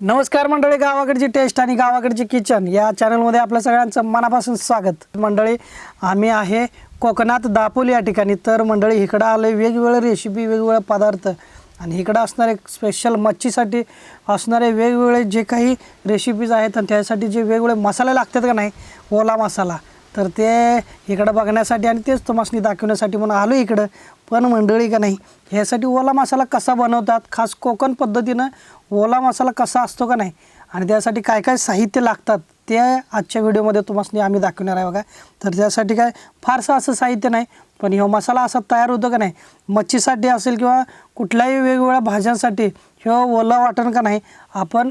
नमस्कार मंडळी गावाकडची टेस्ट आणि गावाकडची किचन या चॅनलमध्ये आपल्या सगळ्यांचं मनापासून स्वागत. मंडळी आम्ही आहे कोकणात दापोली या ठिकाणी. तर मंडळी इकडं आलं वेगवेगळे रेसिपी वेगवेगळे पदार्थ. आणि इकडं असणारे स्पेशल मच्छीसाठी असणारे वेगवेगळे जे काही रेसिपीज आहेत आणि त्यासाठी जे वेगवेगळे मसाले लागतात का नाही ओला मसाला. तर ते इकडं बघण्यासाठी आणि तेच तुम्हाला दाखवण्यासाठी म्हणून आलो इकडं. पण मंडळी का नाही ह्यासाठी ओला मसाला कसा बनवतात खास कोकण पद्धतीनं ओला मसाला कसा असतो का नाही आणि त्यासाठी काय काय साहित्य लागतात ते आजच्या व्हिडिओमध्ये तुम्हाला आम्ही दाखवणार आहे बघा. तर त्यासाठी काय फारसं असं साहित्य नाही पण ह्यो मसाला असा तयार होतो का नाही मच्छीसाठी असेल किंवा कुठल्याही वेगवेगळ्या भाज्यांसाठी ह्यो ओला वाटण का नाही आपण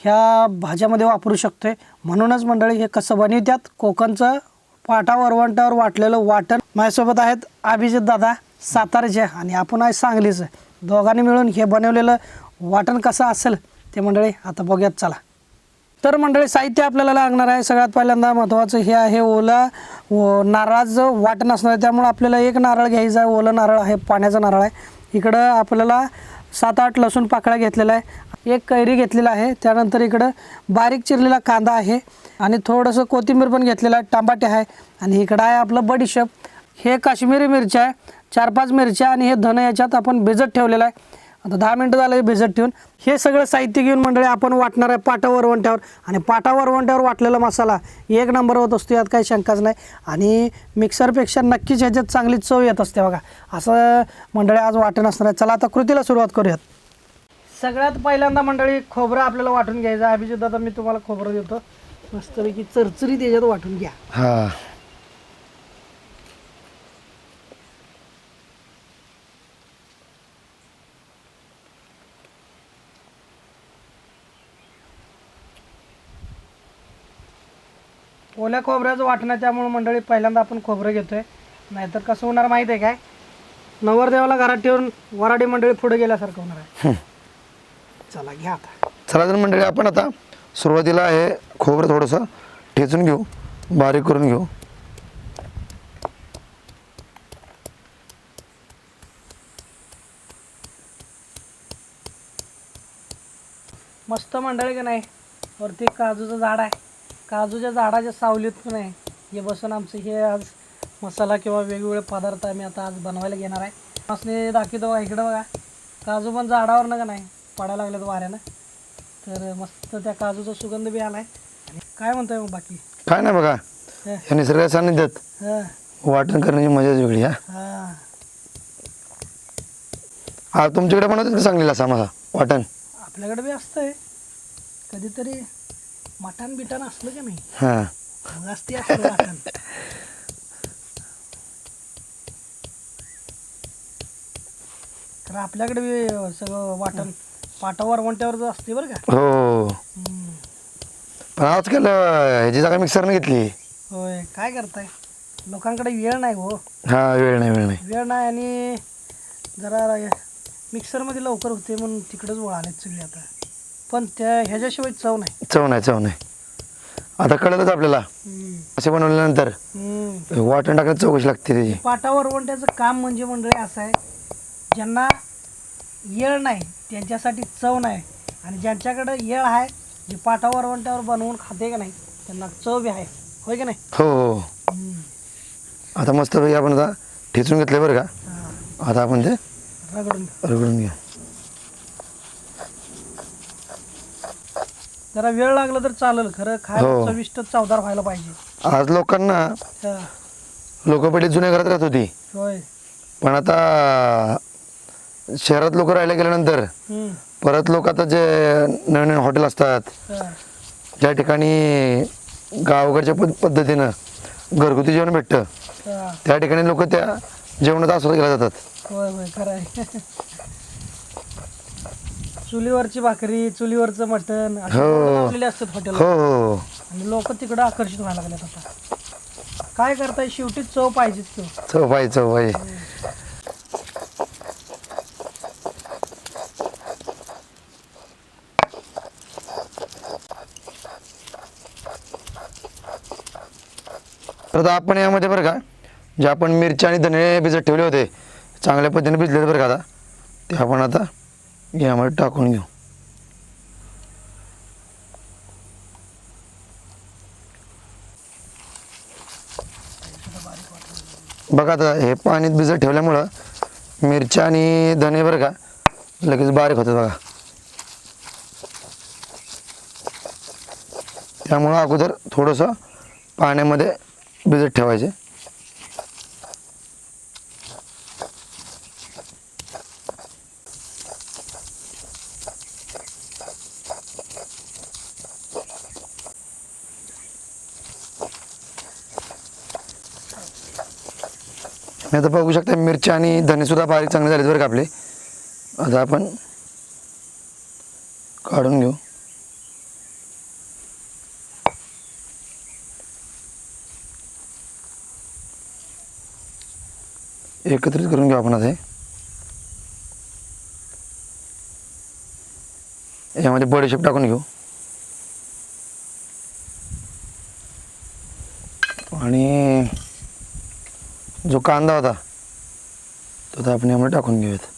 ह्या भाज्यामध्ये वापरू शकतो आहे म्हणूनच मंडळी हे कसं बनवतात कोकणचं पाटा वरवंटावर वाटलेलं वाटण माझ्यासोबत आहेत अभिजित दादा सातारचे आणि आपण आहे सांगलीचं. दोघांनी मिळून हे बनवलेलं वाटण कसं असेल ते मंडळी आता बघूयात चला. तर मंडळी साहित्य आपल्याला लागणार आहे. सगळ्यात पहिल्यांदा महत्त्वाचं हे आहे ओला. व नारळाचं वाटण असणार आहे. त्यामुळे आपल्याला एक नारळ घ्यायचं आहे. ओलं नारळ आहे पाण्याचं नारळ आहे. इकडं आपल्याला सात आठ लसूण पाकळ्या घेतलेला आहे. एक कैरी घेतलेला आहे. त्यानंतर इकडं बारीक चिरलेला कांदा आहे आणि थोडंसं कोथिंबीर पण घेतलेलं आहे. टमाटे आहे आणि इकडं आहे आपलं बडीशेप हे काश्मीरी मिरच्या आहे. चार पाच मिरच्या आणि हे धन याच्यात आपण भिजत ठेवलेलं आहे. आता दहा मिनटं झालं हे भिजत ठेवून. हे सगळं साहित्य घेऊन मंडळी आपण वाटणार आहे पाटा वरवंट्यावर. आणि पाटा वरवंट्यावर वाटलेला मसाला एक नंबर होत असतो यात काही शंकाच नाही. आणि मिक्सरपेक्षा नक्कीच ह्याच्यात चांगली चव येत असते बघा. असं मंडळी आज वाटण असणार आहे. चला आता कृतीला सुरुवात करूयात. सगळ्यात पहिल्यांदा मंडळी खोबरं आपल्याला वाटून घ्यायचं. अभिजित दादा मी तुम्हाला खोबरं देतो. मस्तपैकी चरचरी त्याच्यात वाटून घ्या. हा. ओल्या खोबऱ्याचं वाटण आहे त्यामुळे मंडळी पहिल्यांदा आपण खोबरं घेतोय. नाहीतर कसं होणार माहीत आहे काय? नवरदेवाला घरात ठेवून वराडी मंडळी पुढे गेल्यासारखं होणार आहे. चला घ्या आता. चला तर मंडळी आपण आता सुरुवातीला हे खोबरं थोडंसं ठेचून घेऊ बारीक करून घेऊ. मस्त मंडळी का नाही? वरती काजूचं झाड आहे. काजूच्या झाडाच्या सावलीत पण आहे. हे बसून आमचं हे आज मसाला किंवा वेगवेगळे पदार्थ आम्ही आता आज बनवायला घेणार आहे. असणे दाखवतो बघा इकडं बघा. काजू पण झाडावर ना का नाही? पडायला लागलेत वाऱ्यानं. तर मस्त त्या काजूचा सुगंध बी आलाय. आणि काय म्हणतोय मग बाकी? काय नाही बघा हं, या निसर्गाच्या हं, वाटण करण्याची मजाच वेगळी हा. हां. हा तुमच्याकडे बनवतात का चांगलेला असा मला वाटण? आपल्याकडे बी असतंय. कधीतरी मटण बिटण असलं का नाही हां. मग असते तर आपल्याकडे बी सगळं वाटण पाटावर वंट्यावर असते बरं का. हो. हम्म. पण आजकाल अं, ह्याची जागा मिक्सरने घेतली. होय काय करताय? लोकांकडे वेळ नाही हो हा वेळ नाही वेळ नाही. वेळ नाही आणि जरा मिक्सरमध्ये लवकर होते म्हणून तिकडंच वळालेत सगळे आता. पण त्या ह्याच्याशिवाय चव नाही. चव नाही चव नाही. आता कळलंच आपल्याला. हम्म. असे बनवल्यानंतर हम्म. वाटण टाकण्यात चौकशी लागते त्याची. पाटावर वंट्याचं काम म्हणजे मंडळी असं आहे ज्यांना येळ नाही त्यांच्यासाठी चव नाही. आणि ज्यांच्याकडं येळ आहे जे पाटावर वंट्यावर बनवून खाते का नाही त्यांना चव बी आहे. होय की नाही? हो हो हम्म. आता मस्तपैकी आपण आता ठेचून घेतलं बरं का? हा, आता आपण ते रगडून रगडून घेऊ जरा वेळ लागला तर चालेल खरं खायला हो. चविष्ट चवदार व्हायला पाहिजे. आज लोकांना हा, लोक पहिले जुन्या घरात राहत होती. होय. पण आता शहरात लोक राहायला गेल्यानंतर. परत लोक आता जे नवीन नवीन हॉटेल असतात हा, ज्या ठिकाणी गावकडच्या पद पद्धतीनं घरगुती जेवण भेटतं. हा. त्या ठिकाणी लोक त्या जेवणाचा आस्वाद केला जातात. चुलीवरची भाकरी चुलीवरचं मटण हो. असतात हॉटेल हो हो. आणि लोक तिकडं आकर्षित व्हायला लागलेत आता. काय करताय? शेवटी चव पाहिजेच तो चव पाहिजे चव पाहिजे. आता आपण यामध्ये बरं का जे आपण मिरच्या आणि धने भिजत ठेवले होते चांगल्या पद्धतीने भिजलेले बरं का आता ते आपण आता यामध्ये टाकून घेऊ. बघा आता हे पाण्यात भिजत ठेवल्यामुळं मिरच्या आणि धने बरं का लगेच बारीक होतात बघा. त्यामुळं अगोदर थोडंसं पाण्यामध्ये भिजत ठेवायचे. मी आता बघू शकता मिरच्या आणि धनेसुद्धा बारीक चांगले झालेत बरं का आपले. आता आपण काढून घेऊ. एकत्रित करून घेऊ आपण हे. यामध्ये बडीशेप टाकून घेऊ. आणि जो कांदा होता तो तर आपण यामध्ये टाकून घेऊयात.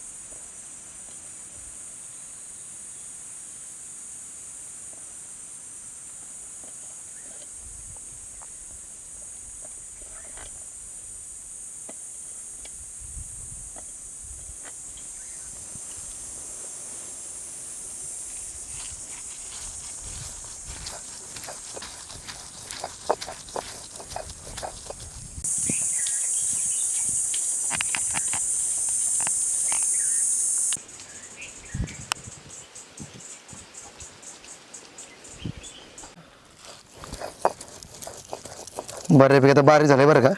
बऱ्यापैकी आता बारीक झालं आहे बरं का.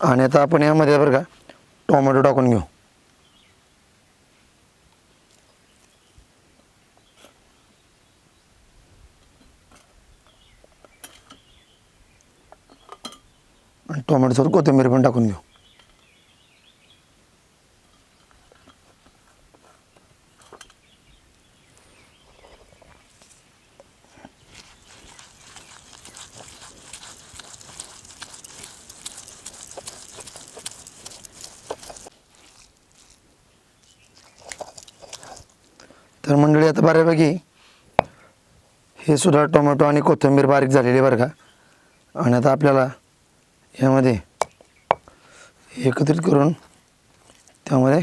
आणि आता आपण यामध्ये बरं का टोमॅटो टाकून घेऊ. आणि टोमॅटोसोबत कोथिंबीर पण टाकून घेऊ. तर मंडळी आता बऱ्यापैकी हे सुद्धा टोमॅटो आणि कोथिंबीर बारीक झालेली बरं का. आणि आता आपल्याला यामध्ये एकत्रित करून त्यामध्ये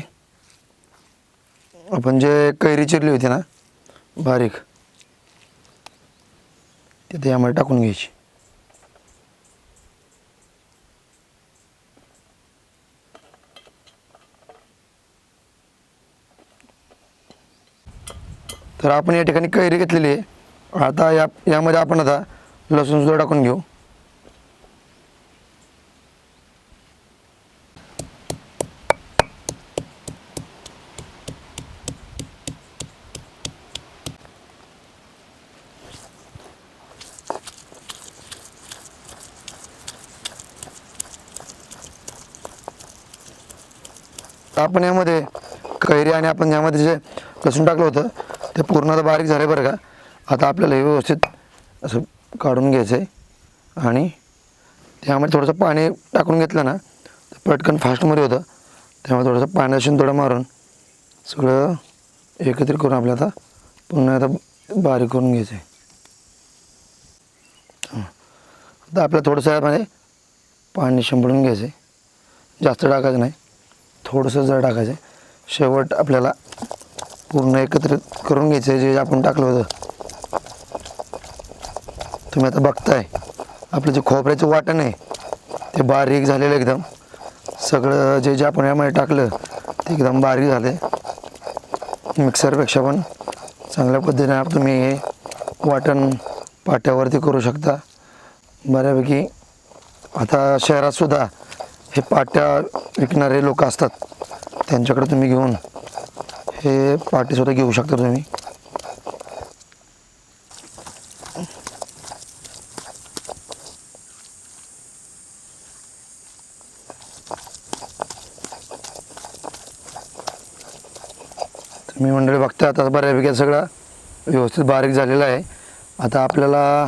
आपण जे कैरी चिरली होती ना बारीक तिथे यामध्ये टाकून घ्यायची. तर आपण या ठिकाणी कैरी घेतलेली आहे. आता या यामध्ये आपण आता लसूण सुद्धा टाकून घेऊ. आपण यामध्ये कैरी आणि आपण यामध्ये जे लसूण टाकलं होतं ते पूर्ण आता बारीक झाले बरं का. आता आपल्याला हे व्यवस्थित असं काढून घ्यायचं आहे आणि त्यामध्ये थोडंसं पाणी टाकून घेतलं ना तर पटकन फास्टमध्ये होतं. त्यामुळे थोडंसं पाण्याशी थोडं मारून सगळं एकत्रित करून आपल्याला आता पुन्हा आता बारीक करून घ्यायचं आहे आता आपल्याला थोडंसं म्हणजे पाणी शिंपडून घ्यायचं आहे जास्त टाकायचं नाही. थोडंसं जर टाकायचं आहे शेवट आपल्याला पूर्ण एकत्रित करून घ्यायचं आहे जे आपण टाकलं होतं. तुम्ही आता बघताय आपलं जे खोबऱ्याचं वाटण आहे ते बारीक झालेलं एकदम. सगळं जे जे आपण यामध्ये टाकलं ते एकदम बारीक झाले. मिक्सरपेक्षा पण चांगल्या पद्धतीने आप तुम्ही हे वाटण पाट्यावरती करू शकता. बऱ्यापैकी आता शहरातसुद्धा हे पाट्या विकणारे लोक असतात त्यांच्याकडे तुम्ही घेऊन हे पाटीसुद्धा घेऊ शकता तुम्ही. तुम्ही मंडळी बघता आता बऱ्यापैकी सगळं व्यवस्थित बारीक झालेलं आहे. आता आपल्याला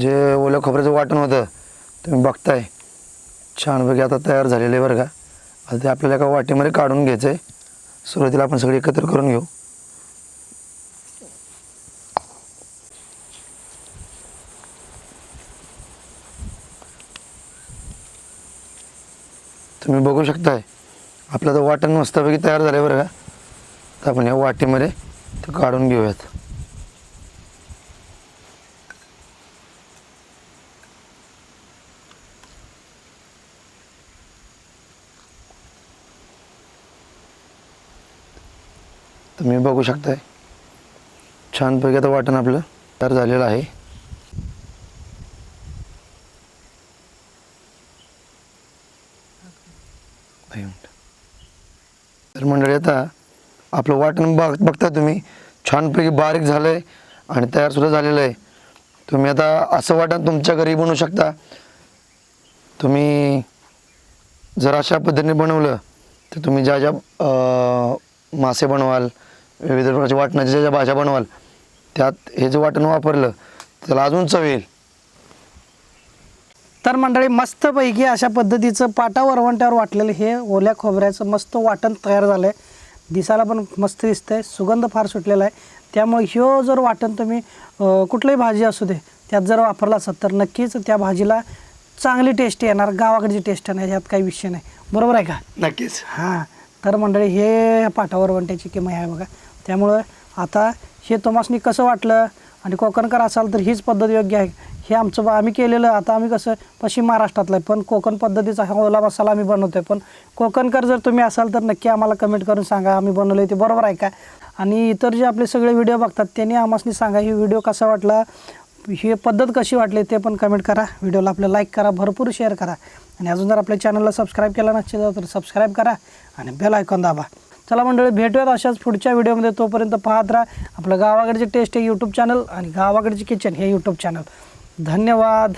जे ओल्या खोबऱ्याचं वाटण होतं तुम्ही बघताय. छानपैकी आता तयार झालेलं आहे बरं का. आता ते आपल्याला एका वाटीमध्ये काढून घ्यायचं आहे सुरुवातीला आपण सगळे एकत्र करून घेऊ. तुम्ही बघू शकताय आपलं तर वाटण मस्तपैकी तयार झालं आहे बरं का. तर आपण या वाटीमध्ये ते काढून घेऊयात. तुम्ही बघू शकताय. छानपैकी आता वाटण आपलं तयार झालेलं आहे. तर मंडळी आता आपलं वाटण बघ बघता तुम्ही. छानपैकी बारीक झालं आहे आणि तयारसुद्धा झालेलं आहे. तुम्ही आता असं वाटण तुमच्या घरी बनवू शकता. तुम्ही जर अशा पद्धतीने बनवलं तर तुम्ही ज्या ज्या मासे बनवाल विविध प्रकारच्या वाटणाच्या ज्या ज्या भाज्या बनवाल त्यात हे जे वाटण वापरलं त्याला अजून चव येईल. तर मंडळी मस्तपैकी अशा पद्धतीचं पाटा वरवंट्यावर वाटलेलं हे ओल्या खोबऱ्याचं मस्त वाटण तयार झालं आहे दिसायला पण मस्त दिसतंय सुगंध फार सुटलेला आहे. त्यामुळे ह्यो जर वाटण तुम्ही कुठलीही भाजी असू दे त्यात जर वापरला असाल तर नक्कीच त्या भाजीला चांगली टेस्ट येणार गावाकडची टेस्ट येणार यात काही विषय नाही. बरोबर आहे का? नक्कीच. हां. तर मंडळी हे पाठावर वंट्याची किंमत आहे बघा. त्यामुळं आता हे तोमासनी कसं वाटलं आणि कोकणकर असाल तर हीच पद्धत योग्य आहे. हे आमचं बा- आम्ही केलेलं आता आम्ही कसं पश्चिम महाराष्ट्रातलं आहे. पण कोकण पद्धतीचा हा ओला मसाला आम्ही बनवतो आहे पण कोकणकर जर तुम्ही असाल तर नक्की आम्हाला कमेंट करून सांगा. आम्ही बनवलं ते बरोबर आहे का? आणि इतर जे आपले सगळे व्हिडिओ बघतात त्यांनी आम्हासनी सांगा ही व्हिडिओ कसा वाटला? ही पद्धत कशी वाटली? ते पण कमेंट करा. व्हिडिओला आपलं लाईक करा भरपूर शेअर करा. आणि अजून जर आपल्या चॅनलला सबस्क्राईब केला नसेल तर सबस्क्राईब करा. आणि बेल आयकॉन दाबा. चला मंडळी भेटूयात अशाच पुढच्या व्हिडिओमध्ये. तोपर्यंत पाहत राहा आपलं गावाकडचे टेस्ट हे यूट्यूब चॅनल आणि गावाकडचे किचन हे यूट्यूब चॅनल धन्यवाद.